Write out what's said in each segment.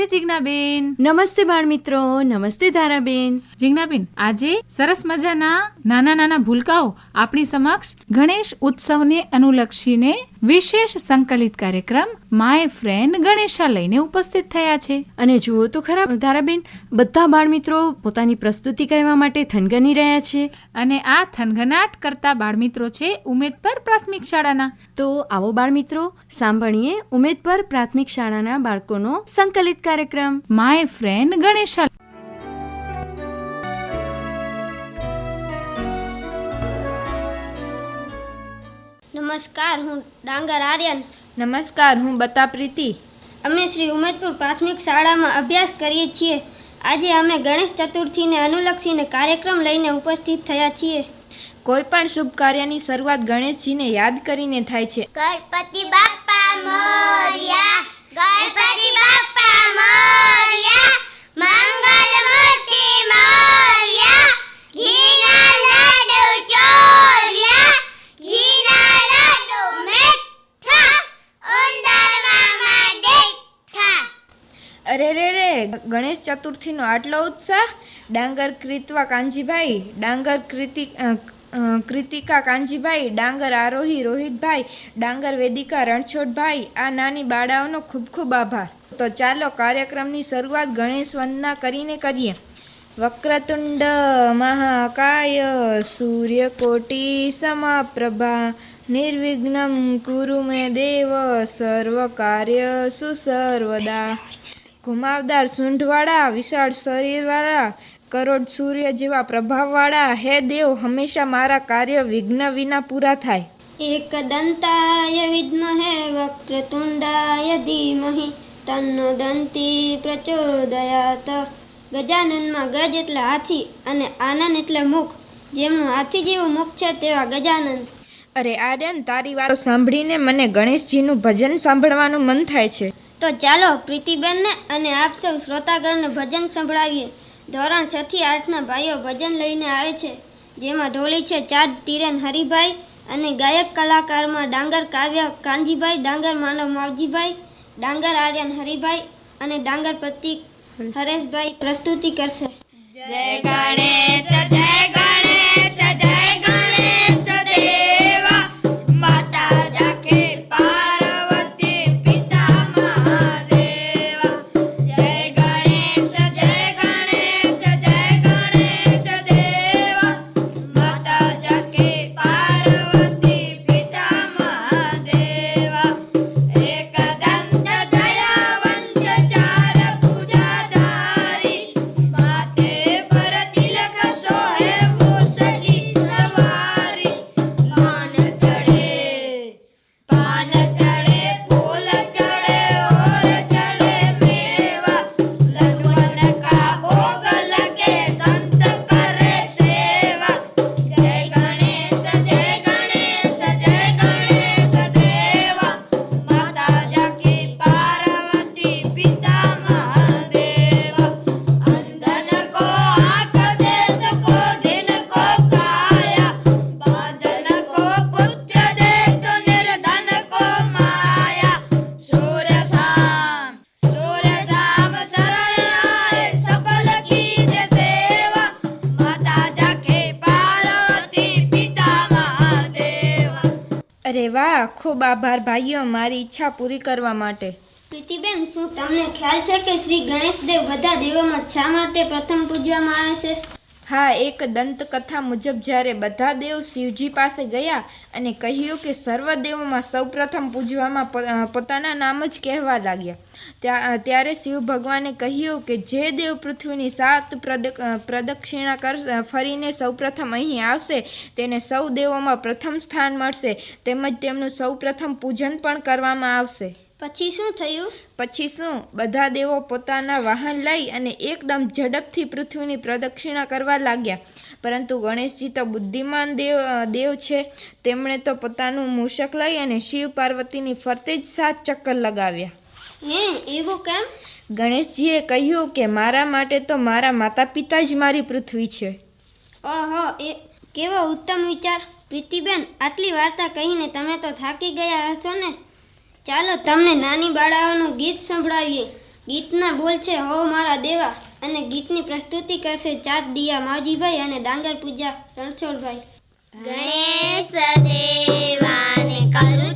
નમસ્તે જિજ્ઞાબેન. નમસ્તે બાળ મિત્રો નમસ્તે ધારાબેન. જિજ્ઞાબેન આજે સરસ મજાના નાના નાના ભૂલકાઓ આપણી સમક્ષ ગણેશ ઉત્સવને અનુલક્ષીને વિશેષ સંકલિત કાર્યક્રમ માય ફ્રેન્ડ ગણેશા લઈને ઉપસ્થિત થયા છે. અને જુઓ તો ખરા ધારાબેન બધા બાળ મિત્રો પોતાની પ્રસ્તુતિ કહેવા માટે થનગની રહ્યા છે. અને આ થનગનાટ કરતા બાળમિત્રો છે ઉમેદપર પ્રાથમિક શાળાના. તો આવો બાળ મિત્રો સાંભળીએ ઉમેદપર પ્રાથમિક શાળાના બાળકોનો સંકલિત કાર્યક્રમ. માય ફ્રેન્ડ ગણેશા નમસ્કાર હું ડાંગર આર્યન. નમસ્કાર હું બતા પ્રીતિ. અમે શ્રી ઉમેદપુર પ્રાથમિક શાળામાં અભ્યાસ કરીએ છીએ. આજે અમે ગણેશ ચતુર્થીને અનુલક્ષીને કાર્યક્રમ લઈને ઉપસ્થિત થયા છીએ. કોઈ પણ શુભ કાર્યની શરૂઆત ગણેશજીને યાદ કરીને થાય છે. ગણપતિ બાપા મોર્યા. ગણપતિ બાપ્પા મોર્યા મંગલ મૂર્તિ મોર્યા ઘીના લાડુ ચોર્યા ઘીના લાડુ મીઠા ઉંદર મામા દેઠા અરે રે રે ગણેશ ચતુર્થીનો આટલો ઉત્સાહ ડાંગર કૃતવા કાંજીભાઈ ડાંગર કૃતિ અ, અ, કૃતિકા કાંજીભાઈ ડાંગર આરોહી રોહિતભાઈ, ડાંગર વેદિકા રણછોડભાઈ, આ નાની બાળાઓનો ખૂબ ખૂબ આભાર. તો ચાલો કાર્યક્રમની શરૂઆત ગણેશ વંદના કરીને કરીએ. વક્રતુંડ મહાકાય, સૂર્યકોટી સમાપ્રભા, નિર્વિઘ્નમ કુરુ મે દેવ, સર્વ કાર્ય સુસર્વદા. ઘુમાવદાર સૂંઢવાળા, વિશાળ શરીરવાળા કરોડ સૂર્ય જેવા પ્રભાવવાળા હે દેવ હંમેશા મારા કાર્ય વિઘ્ન વિના પૂરા થાય. એકદંતાય વિદ્મહે વક્રતુંડાય ધીમહિ તન્નો દંતી પ્રચોદયાત. ગજાનનમાં ગજ એટલે હાથી અને આનંદ એટલે મુખ. જેમનું હાથી જેવું મુખ છે તેવા ગજાનંદ. અરે આર્યન તારી વાત સાંભળીને મને ગણેશજીનું ભજન સાંભળવાનું મન થાય છે. તો ચાલો પ્રીતિબેનને અને આપ સૌ શ્રોતાગણને ભજન સંભળાવીએ. ધોરણ છ થી આઠના ભાઈઓ ભજન લઈને આવે છે. જેમાં ઢોલી છે, ચાંદ, તિરેન, હરિભાઈ અને ગાયક કલાકારમાં ડાંગર, કાવ્ય, કાનજીભાઈ, ડાંગર, માનવ માવજીભાઈ, ડાંગર, આર્યન, હરિભાઈ અને ડાંગર પ્રતિક હરેશભાઈ પ્રસ્તુતિ કરશે. જય ગણેશ, જય ખૂબ આભાર ભાઈઓ મારી ઈચ્છા પૂરી કરવા માટે. પ્રીતિબેન, શું તમને ખ્યાલ છે કે શ્રી ગણેશ દેવ બધા દેવોમાં શા માટે પ્રથમ પૂજવામાં આવે છે? હા, એક દંતકથા મુજબ જ્યારે બધા દેવ શિવજી પાસે ગયા અને કહ્યું કે સર્વ દેવોમાં સૌપ્રથમ પૂજવામાં પોતાના નામ જ કહેવા લાગ્યા. ત્યાં ત્યારે શિવ ભગવાને કહ્યું કે જે દેવ પૃથ્વીની સાત પ્રદક- પ્રદક્ષિણા કર ફરીને સૌપ્રથમ અહીં આવશે, તેને સૌ દેવોમાં પ્રથમ સ્થાન મળશે, તેમજ તેમનું સૌપ્રથમ પૂજન પણ કરવામાં આવશે. પછી શું થયું? પછી શું? બધા દેવો પોતાના વાહન લઈ અને એકદમ ઝડપથી પૃથ્વીની પ્રદક્ષિણા કરવા લાગ્યા. પરંતુ ગણેશજી તો બુદ્ધિમાન દેવ દેવ છે. તેમણે તો પોતાનું મૂષક લઈ અને શિવ પાર્વતીની ફરતે જ સાત ચક્કર લગાવ્યા. હે એવું કેમ? ગણેશજીએ કહ્યું કે મારા માટે તો મારા માતા પિતા જ મારી પૃથ્વી છે. ઓહો એ કેવો ઉત્તમ વિચાર. પ્રીતિબેન આટલી વાર્તા કહીને તમે તો થાકી ગયા હશો ને? ચાલો તમને નાની બાળાઓનું ગીત સંભળાવીએ. ગીતના બોલ છે, હો મારા દેવા અને ગીતની પ્રસ્તુતિ કરશે ચાંદ, દિયા, માવજીભાઈ અને ડાંગર પૂજા રણછોડભાઈ. ગણેશ દેવાને કરું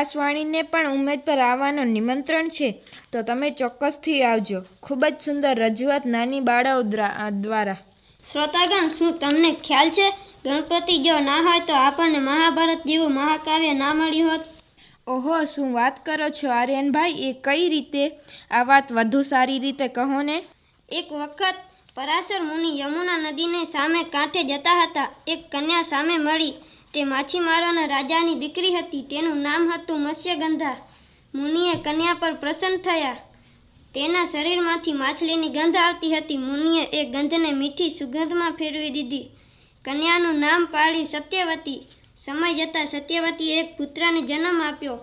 આકાશવાણીને પણ ઉમેદ પર આવવાનું નિમંત્રણ છે. તો તમે ચોક્કસથી આવજો. ખૂબ જ સુંદર રજૂઆત નાની બાળાઓ દ્વારા. શ્રોતાગણ શું તમને ખ્યાલ છે? ગણપતિ જો ના હોય તો આપણને મહાભારત જેવું મહાકાવ્ય ના મળ્યું હોત? ઓહો શું વાત કરો છો આર્યનભાઈ? એ કઈ રીતે આ વાત વધુ સારી રીતે કહો ને? એક વખત પરાશર મુનિ યમુના નદીને સામે કાંઠે જતા હતા. એક કન્યા સામે મળી તે માછીમારોના રાજાની દીકરી હતી. તેનું નામ હતું મત્સ્યગંધા. મુનિએ કન્યા પર પ્રસન્ન થયા. તેના શરીરમાંથી માછલીની ગંધ આવતી હતી. મુનિએ એ ગંધને મીઠી સુગંધમાં ફેરવી દીધી. કન્યાનું નામ પાડી સત્યવતી. સમય જતાં સત્યવતીએ એક પુત્રને જન્મ આપ્યો.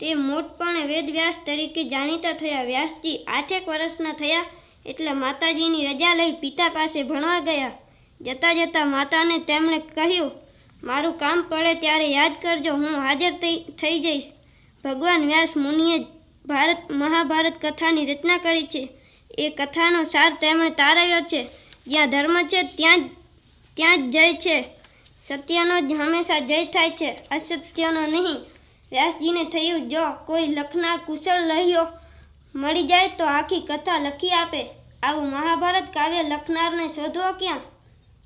તે મોટપણે વેદવ્યાસ તરીકે જાણીતા થયા. વ્યાસજી આઠેક વર્ષના થયા એટલે માતાજીની રજા લઈ પિતા પાસે ભણવા ગયા. જતાં જતાં માતાને તેમણે કહ્યું મારું કામ પડે ત્યારે યાદ કરજો, હું હાજર થઈ જઈશ. ભગવાન વ્યાસ મુનિએ ભારત, મહાભારત કથાની રચના કરી છે. એ કથાનો સાર તેમણે તારવ્યો છે. જ્યાં ધર્મ છે, ત્યાં ત્યાં જ જય છે. સત્યનો જ હંમેશા જય થાય છે, અસત્યનો નહીં. વ્યાસજીને થયું, જો કોઈ લખનાર કુશળ લહ્યો મળી જાય, તો આખી કથા લખી આપે. આવું મહાભારત કાવ્ય લખનારને શોધવો ક્યાં?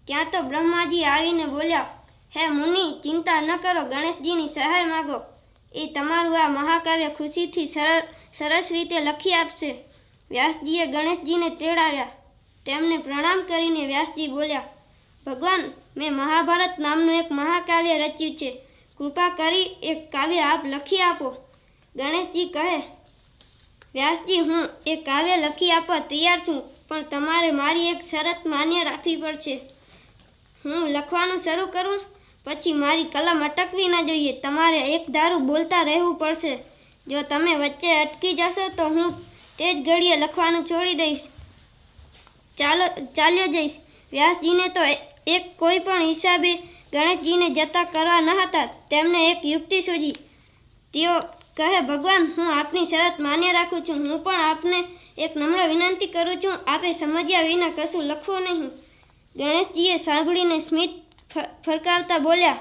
ત્યાં તો બ્રહ્માજી આવીને બોલ્યા હે મુનિ, ચિંતા ન કરો, ગણેશજીની સહાય માગો. એ તમારું આ મહાકાવ્ય ખુશીથી સરળ, સરસ રીતે લખી આપશે. વ્યાસજીએ ગણેશજીને તેડાવ્યા. તેમને પ્રણામ કરીને વ્યાસજી બોલ્યા, ભગવાન, મેં મહાભારત નામનું એક મહાકાવ્ય રચ્યું છે. કૃપા કરી એક કાવ્ય આપ લખી આપો. ગણેશજી કહે, વ્યાસજી, હું એ કાવ્ય લખી આપવા તૈયાર છું, પણ તમારે મારી એક શરત માન્ય રાખવી પડશે. હું લખવાનું શરૂ કરું પછી મારી કલમ અટકવી ન જોઈએ. તમારે એક ધારું બોલતા રહેવું પડશે. જો તમે વચ્ચે અટકી જશો તો હું તે જ ઘડીએ લખવાનું છોડી દઈશ. ચાલો, ચાલ્યો જઈશ. વ્યાસજીને તો એક કોઈ પણ હિસાબે ગણેશજીને જતા કરવા ન હતા. તેમને એક યુક્તિ સૂજી. તેઓ કહે, ભગવાન, હું આપની શરત માન્ય રાખું છું. હું પણ આપને એક નમ્ર વિનંતી કરું છું. આપે સમજ્યા વિના કશું લખવું નહીં. ગણેશજીએ સાંભળીને સ્મિત ફરકાવતા બોલ્યા,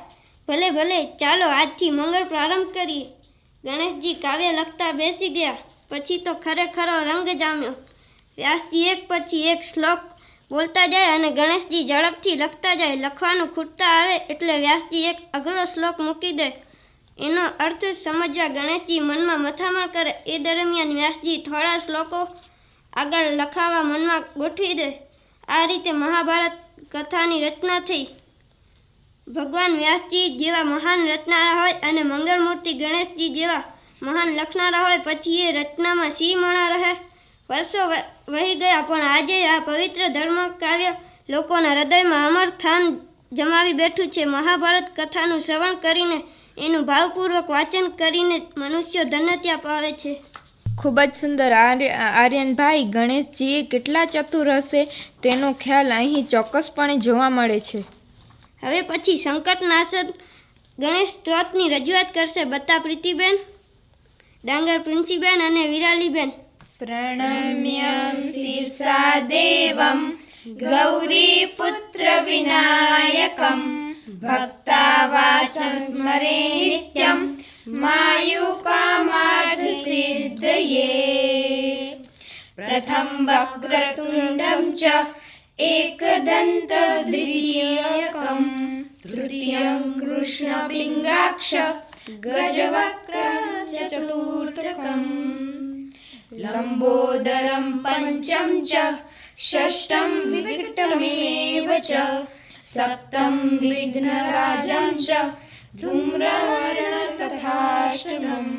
ભલે ભલે, ચાલો આજથી મંગળ પ્રારંભ કરીએ. ગણેશજી કાવ્ય લખતા બેસી ગયા. પછી તો ખરેખરો રંગ જામ્યો. વ્યાસજી એક પછી એક શ્લોક બોલતા જાય અને ગણેશજી ઝડપથી લખતા જાય. લખવાનું ખૂટતા આવે એટલે વ્યાસજી એક અઘરો શ્લોક મૂકી દે. એનો અર્થ સમજવા ગણેશજી મનમાં મથામણ કરે. એ દરમિયાન વ્યાસજી થોડા શ્લોકો આગળ લખાવા મનમાં ગોઠવી દે. આ રીતે મહાભારત કથાની રચના થઈ. ભગવાન વ્યાસજી જેવા મહાન રચનારા હોય અને મંગળમૂર્તિ ગણેશજી જેવા મહાન લખનારા હોય, પછી એ રચનામાં સી મણા રહે? વર્ષો વહી ગયા, પણ આજે આ પવિત્ર ધર્મ કાવ્ય લોકોના હૃદયમાં અમર સ્થાન જમાવી બેઠું છે. મહાભારત કથાનું શ્રવણ કરીને એનું ભાવપૂર્વક વાંચન કરીને મનુષ્ય ધન્યતા પાવે છે. ખૂબ જ સુંદર. આર્ય, આર્યનભાઈ ગણેશજીએ કેટલા ચતુર હશે તેનો ખ્યાલ અહીં ચોક્કસપણે જોવા મળે છે. હવે પછી સંકટનાશક ગણેશ સ્ત્રોતની રજૂઆત કરશે બત્તા પ્રીતિબેન, ડાંગર પ્રિન્સીબેન અને વિરાલીબેન. પ્રણમ્ય શીર્ષા દેવમ ગૌરીપુત્ર વિનાયકમ. ભક્તાવાસં સ્મરે નિત્યમ, માયુકામાર્થ સિદ્ધયે. एकदन्त एकदन्तद्वितीयकं तृतीयं कृष्णपिङ्गाक्ष गजवक्र चतुर्थकम्। लम्बोदरं पञ्चं च षष्ठं विकटमेव च सप्तम् विघ्नराजं च धूम्रवर्ण तथाष्टमम्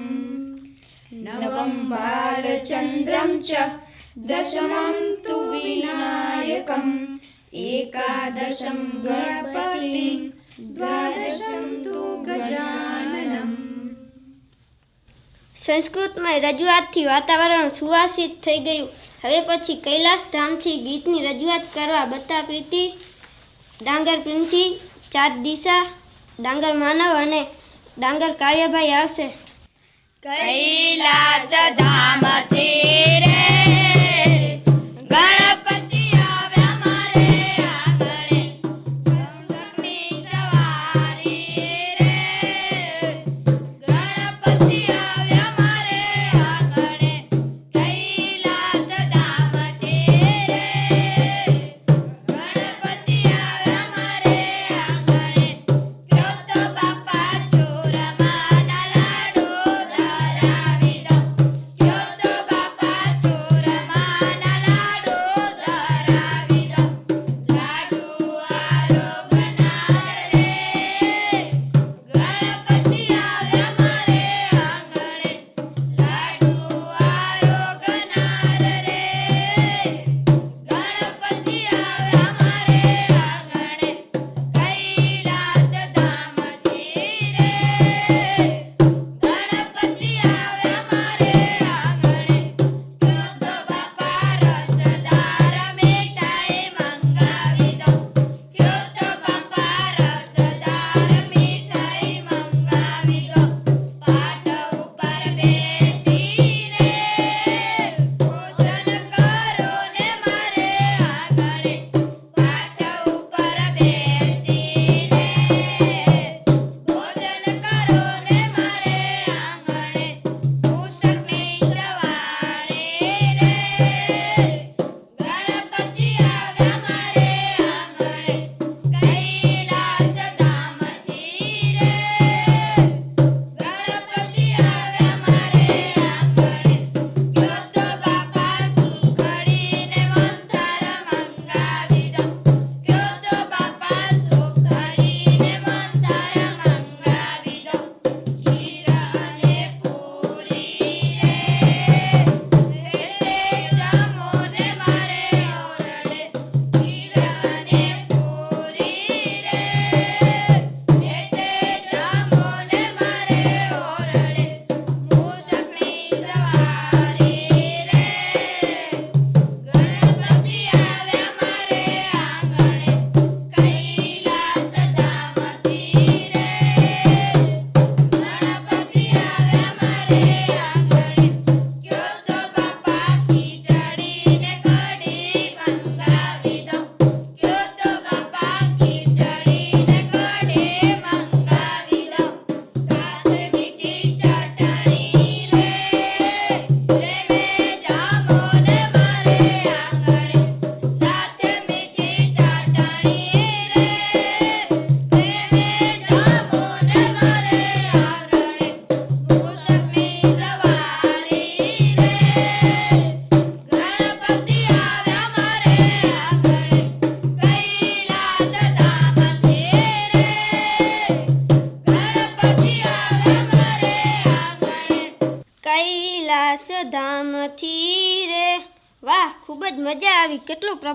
नवं बालचन्द्रं च તથાષ્ટમમ तु विनायकम्। एकादशं गणपतिं દ્વાદશમ તુ ગજાનનમ સંસ્કૃતમાં રજૂઆતથી વાતાવરણ સુવાસિત થઈ ગયું. હવે પછી કૈલાસ ધામથી ગીતની રજૂઆત કરવા બત્તા પ્રીતિ ડાંગર પ્રિન્સી ચાર દિશા ડાંગર માનવ અને ડાંગર કાવ્યભાઈ આવશે. કૈલાસ ધામથી રે ગણપતિ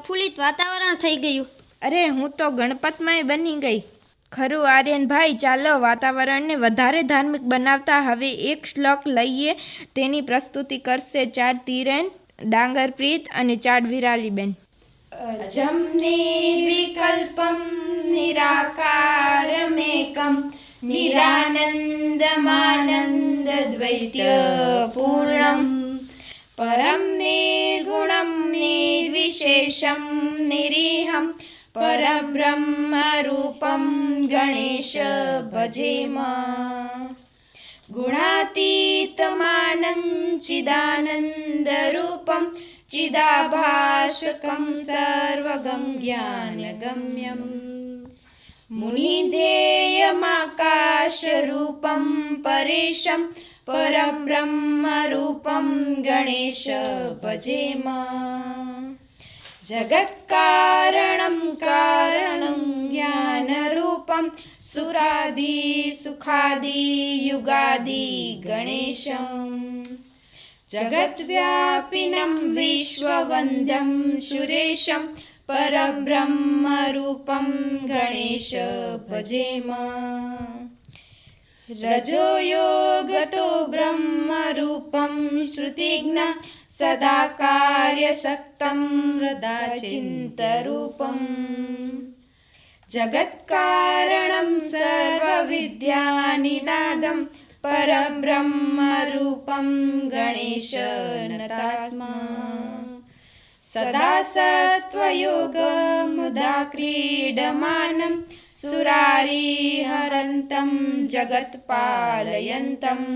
પ્રફુલ્લિત વાતાવરણ થઈ ગયું. અરે હું તો ગણપતમાંય બની ગઈ. ખરું આર્યનભાઈ ચાલો વાતાવરણને વધારે ધાર્મિક બનાવતા હવે એક શ્લોક લઈએ. તેની પ્રસ્તુતિ કરશે ચાર તીરેન ડાંગરપ્રીત અને ચાર વિરાલીબેન. અજમ નિર્વિકલ્પમ નિરાકારમેકમ નિરાનંદમાનંદ દ્વૈત્ય પૂર્ણમ परं निर्गुणं निर्विशेषं निरीहं परब्रह्मरूपं गणेश भजेम गुणातीतमानञ्चिदानन्दरूपं चिदाभासकं सर्वगं ज्ञानगम्यम् मुनिधेयमाकाशरूपं परेशं પરમ બ્રહ્મરૂપમ ગણેશ ભજેમ જગત્કારણમ કારણમ જ્ઞાનરૂપમ સુરાદિ સુખાદિ યુગાદિ ગણેશમ. જગદ્વ્યાપિનમ વિશ્વવંદમ સુરેશમ પરમ બ્રહ્મરૂપમ ગણેશ ભજેમ रजोयोगतो ब्रह्मरूपं श्रुतिज्ञा सदा कार्यसक्तं हृदा चिन्तरूपम् जगत्कारणं सर्वविद्यानिनादं परब्रह्मरूपं गणेश नतास्मा सदा सत्त्वयोगमुदा क्रीडमानं सुरारिहरन्तं जगत्पालयन्तम्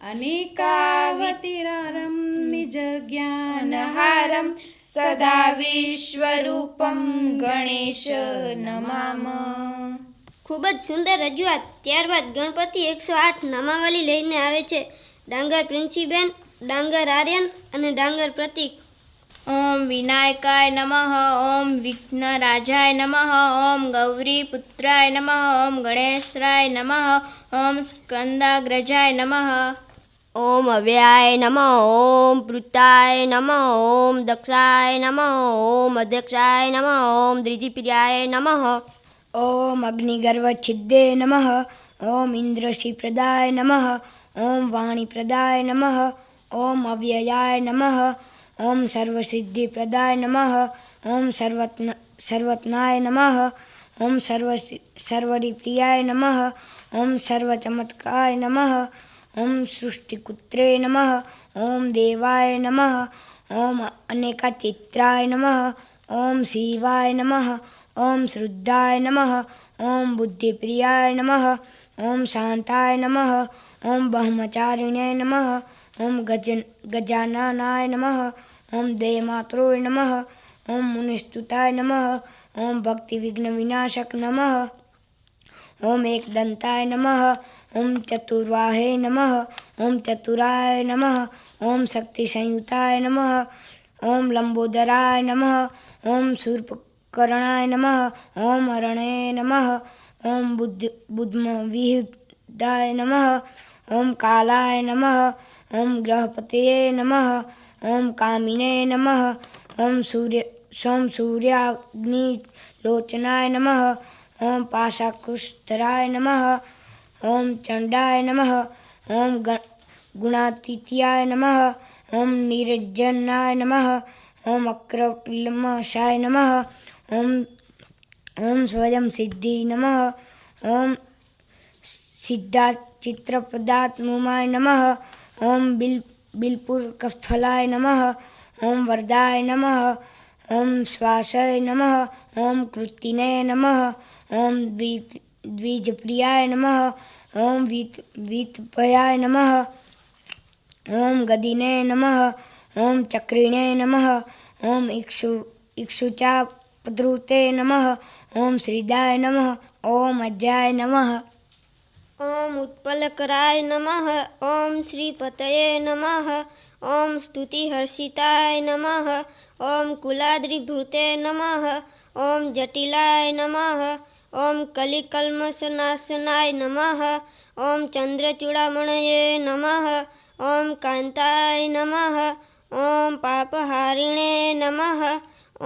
अनेकावतिरारं निजज्ञानहारं सदा विश्वरूपं गणेश नमाम ખૂબ જ સુંદર રજૂઆત ત્યારબાદ ગણપતિ એકસો આઠ નામાવલી લઈને આવે છે ડાંગર પ્રિન્સીબેન ડાંગર આર્યન અને ડાંગર પ્રતીક ઓમ વિનાયકાય નમઃ ઓમ વિઘ્નરાજાય નમઃ ઓમ ગૌરી પુત્રાય નમઃ ઓમ ગણેશરાય નમઃ ઓમ સ્કંદાગ્રજાય નમઃ ઓમ અવ્યાય નમઃ ઓમ પૃતાય નમઃ ઓમ દક્ષાય નમઃ ઓમ અધ્યક્ષાય નમઃ ઓમ દ્રિજીપ્રિયાય નમઃ ઓમ અગ્નિગર્વ છિદ્દે નમઃ ઓમ ઇન્દ્રશ્રીપ્રદાય નમઃ ઓમ વાણીપ્રદાય નમઃ ઓમ અવ્યયાય નમઃ ઓમ સર્વસિદ્ધિ પ્રદાય નમઃ ઓમ સર્વત સર્વતનાય નમઃ ઓમ સર્વ સર્વરી પ્રિયાય નમઃ ઓમ સર્વચમત્કાય નમઃ ઓમ સૃષ્ટિકુત્રે નમઃ ઓમ દેવાય નમઃ ઓમ અનેકાચિત્રાય નમઃ ઓમ શિવાય નમઃ ઓમ શ્રુદ્ધાય નમઃ ઓમ બુદ્ધિપ્રિયાય નમઃ ઓમ શાંતાય નમઃ ઓમ બ્રહ્મચારિણે નમઃ ઓમ ગજ ગજાનનાય નમઃ ઓમ દેમાત્રોય નમઃ ઓમ મુનિસ્તુતાય નમઃ ઓમ ભક્તિ વિઘ્ન વિનાશક નમઃ ઓમ એકદંતાય નમઃ ઓમ ચતુર્વાહે નમઃ ઓમ ચતુરાય નમઃ ઓમ શક્તિ સંયુતાય નમઃ ઓમ લંબોદરાય નમઃ ઓમ શૂર્પકર્ણાય નમઃ ઓમ હરણે નમઃ ઓમ બુદ્ધ બુદ્ધ વિહુદાય નમઃ ઓમ કાલાય નમઃ ઓમ ગ્રહપતયે નમઃ, ઓમ કામિને નમઃ, ઓમ સૂર્ય, સોમ સૂર્યાગ્નિ લોચનાય નમઃ, ઓમ પાશાકુશધરાય નમઃ, ઓમ ચંડાય નમઃ, ઓમ ગુણાતિથ્યાય નમઃ, ઓમ નિરજ્જનાય નમઃ, ઓમ અક્રમશાય નમઃ, ઓમ ઓમ સ્વયં સિદ્ધિ નમઃ, ઓમ સિદ્ધા ચિત્રપ્રદાત્મુમાય નમઃ ઓમ બિલ બિલપુર કફલાય નમઃ ઓમ વરદાય નમઃ ઓમ શ્વાસાય નમઃ ઓમ કૃતિને નમઃ ઓમ દ્વિપ દ્વિજપ્રિયાય નમઃ ઓમ વીત વીતભયાય નમઃ ઓમ ગદિને નમઃ ઓમ ચક્રિણે નમઃ ઓમ ઇક્ષુ ઇક્ષુચા પદ્રુતે નમઃ ઓમ શ્રીદાય નમઃ ઓમ અજ્જાય નમઃ ઉત્પલકરાય નમઃ ઓમ શ્રીપતયે નમઃ ઓમ સ્તુતિહર્ષિતાય નમઃ ઓમ કુલાદ્રિભૃતે નમઃ ઓમ જટિલાય નમઃ ઓમ કલિકલ્મષનાશનાય નમઃ ઓમ ચંદ્રચૂડામણયે નમઃ ઓમ કાંતાય નમઃ ઓમ પાપહારિણે નમઃ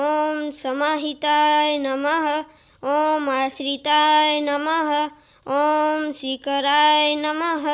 ઓમ સમાહિતાય નમઃ ઓમ આશ્રિતાય નમઃ ઓમ શિખરાય નમઃ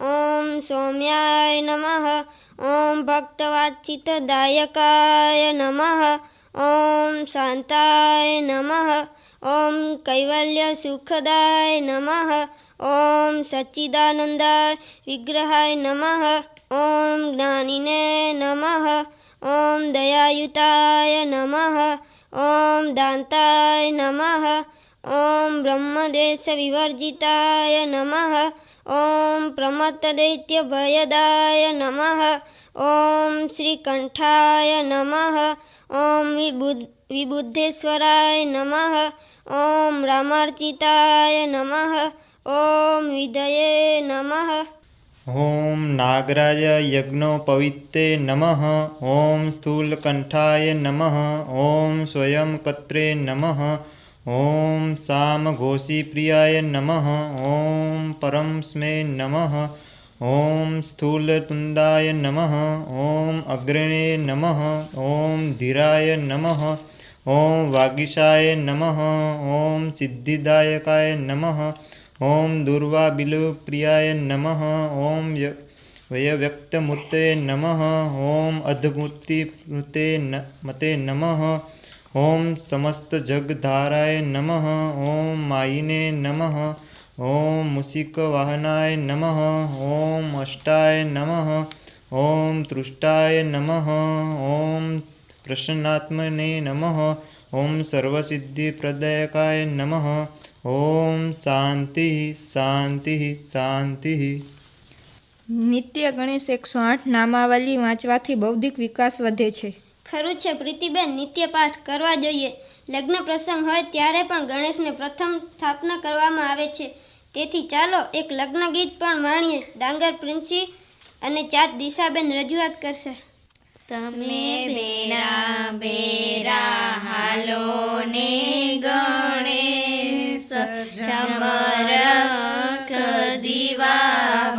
ઓમ સૌમ્યાય નમઃ ઓમ ભક્તવાચિતદાયકાય નમઃ ઓમ શાંતાય નમઃ ઓમ કૈવલ્ય સુખદાય નમઃ ઓમ સચ્ચિદાનંદાય વિગ્રહાય નમઃ ઓમ જ્ઞાનિને નમઃ ઓમ દયાયુતાય નમઃ ઓમ દાંતાય નમઃ ॐ ब्रह्मदेशविवर्जिताय नमः। ॐ प्रमत्तदैत्यभयदाय नमः। ॐ श्रीकण्ठाय नमः। ॐ विबुद् विबुद्धेश्वराय नमः। ॐ रामार्चिताय नमः। ॐ विधये नमः। ॐ नागराय यज्ञोपवित्ते नमः। ॐ स्थूलकण्ठाय नमः। ॐ स्वयंकत्रे नमः। ॐ सामघोषीप्रियाय नमः ॐ परमस्मे नमः ॐ स्थूलतुण्डाय नमः ॐ अग्रणे नमः ॐ धीराय नमः ॐ वागीशाय नमः ॐ सिद्धिदायकाय नमः ॐ दुर्वाबिलप्रियाय नमः ॐ य वयव्यक्तमूर्ते नमः ॐ अद्भुतिमूर्ते न मते नमः ઓમ સમસ્ત જગધારાય નમઃ, ઓમ માયિને નમઃ, ઓમ મુસિક નમ, ઓમ અષ્ટાય નમ, ઓમ તૃષ્ટાય નમ, ઓમ પ્રસન્નાત્મને નમઃ, ઓમ સર્વસિદ્ધિપ્રદાયકાય નમ, ઓમ શાંતિ શાંતિ શાંતિ. નિત્ય ગણેશ એકસો આઠ નામાવલી વાંચવાથી બૌદ્ધિક વિકાસ વધે છે. ખરું છે, પ્રીતિબેન નિત્યપાઠ કરવા જોઈએ. લગ્ન પ્રસંગ હોય ત્યારે પણ ગણેશને પ્રથમ સ્થાપના કરવામાં આવે છે. તેથી ચાલો એક લગ્ન ગીત પણ માણીએ. ડાંગર પ્રિન્સી અને ચાર દિશાબેન રજૂઆત કરશે. તમે બેરા બેરા હાલો ને ગણેશ ચમરક દીવા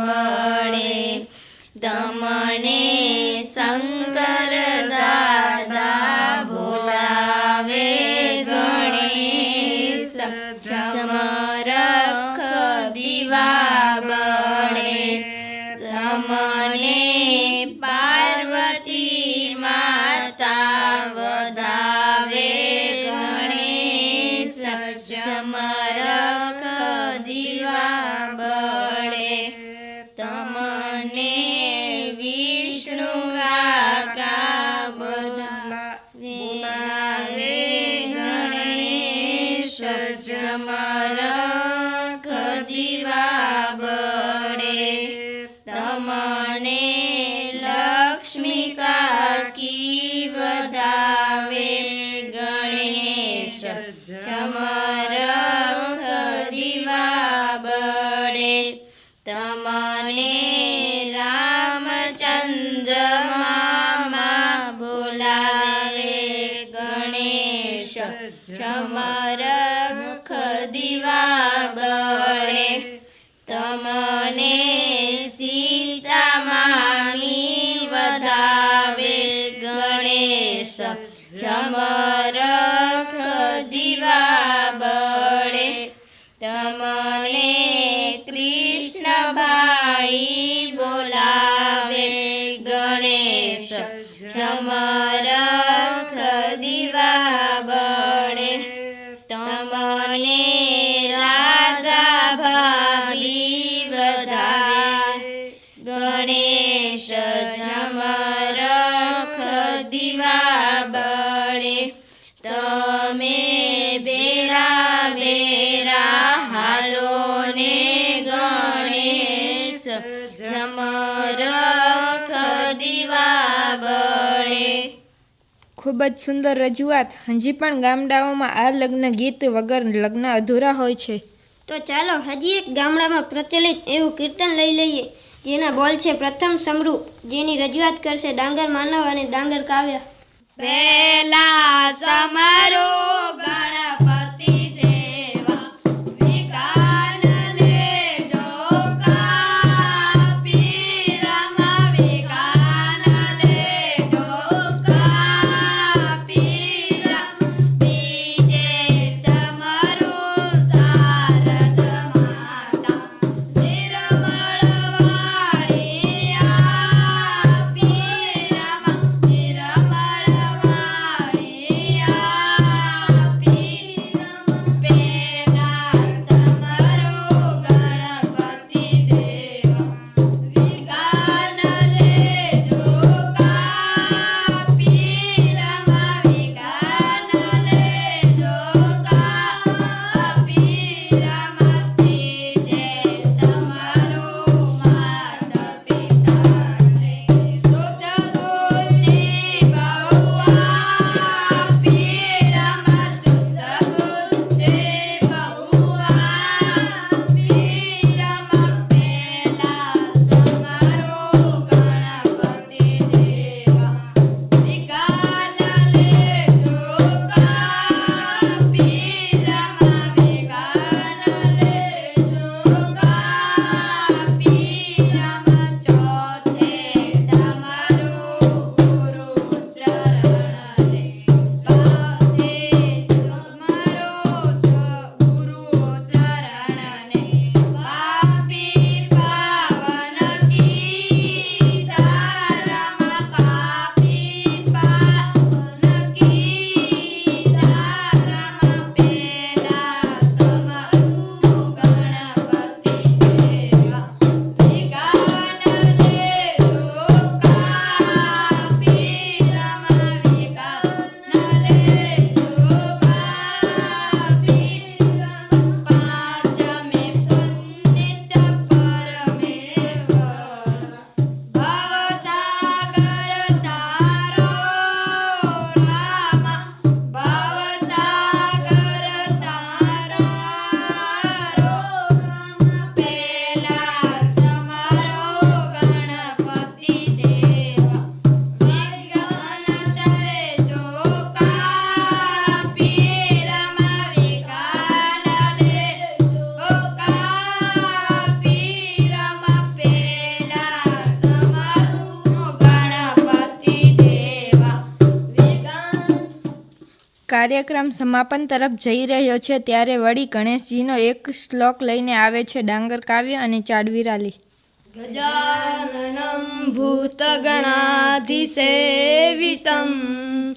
ગણેશ ખૂબ જ સુંદર રજૂઆત. હજી પણ ગામડાઓમાં આ લગ્ન ગીત વગર લગ્ન અધૂરા હોય છે. તો ચાલો હજી એક ગામડામાં પ્રચલિત એવું કીર્તન લઈ લઈએ જેના બોલ છે પ્રથમ સમરૂપ જેની રજૂઆત કરશે ડાંગર માનવ અને ડાંગર કાવ્ય. પહેલા સમરો ગણપતિ કાર્યક્રમ સમાપન તરફ જઈ રહ્યો છે, ત્યારે વળી ગણેશજીનો એક શ્લોક લઈને આવે છે, ડાંગર કાવ્ય અને ચાડવીરાલી. ગજાનનમ ભૂતગણાધિસેવિતમ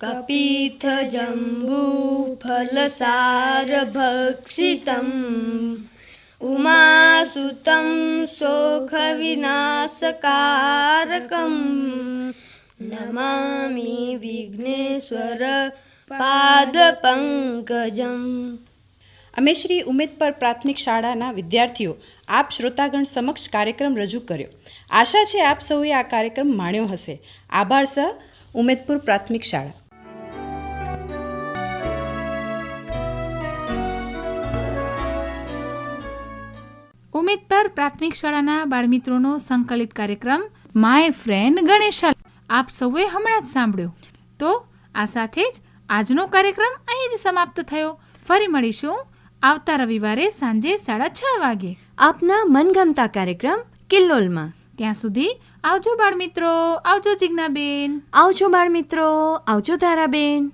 કપીથ જંબુ ફલસારભક્ષિતમ ઉમાસુતમ શોખ વિનાશકારકમ નમામી વિઘ્નેશ્વર પાદપંકજમ અમે શ્રી ઉમેદપર પ્રાથમિક શાળાના વિદ્યાર્થીઓ આપ શ્રોતાગણ સમક્ષ કાર્યક્રમ રજૂ કર્યો. આશા છે આપ સૌએ આ કાર્યક્રમ માણ્યો હશે. આભાર સર ઉમેદપુર પ્રાથમિક શાળા. ઉમેદપર પ્રાથમિક શાળાના બાળમિત્રોનો સંકલિત કાર્યક્રમ માય ફ્રેન્ડ ગણેશા આપ સૌએ હમણાં જ સાંભળ્યો. તો આ સાથે જ આજનો કાર્યક્રમ અહીં જ સમાપ્ત થયો. ફરી મળીશું આવતા રવિવારે સાંજે સાડા છ વાગે. આપના મનગમતા કાર્યક્રમ કિલ્લોલમાં. ત્યાં સુધી આવજો બાળમિત્રો આવજો જિજ્ઞાબેન. આવજો બાળમિત્રો આવજો તારાબેન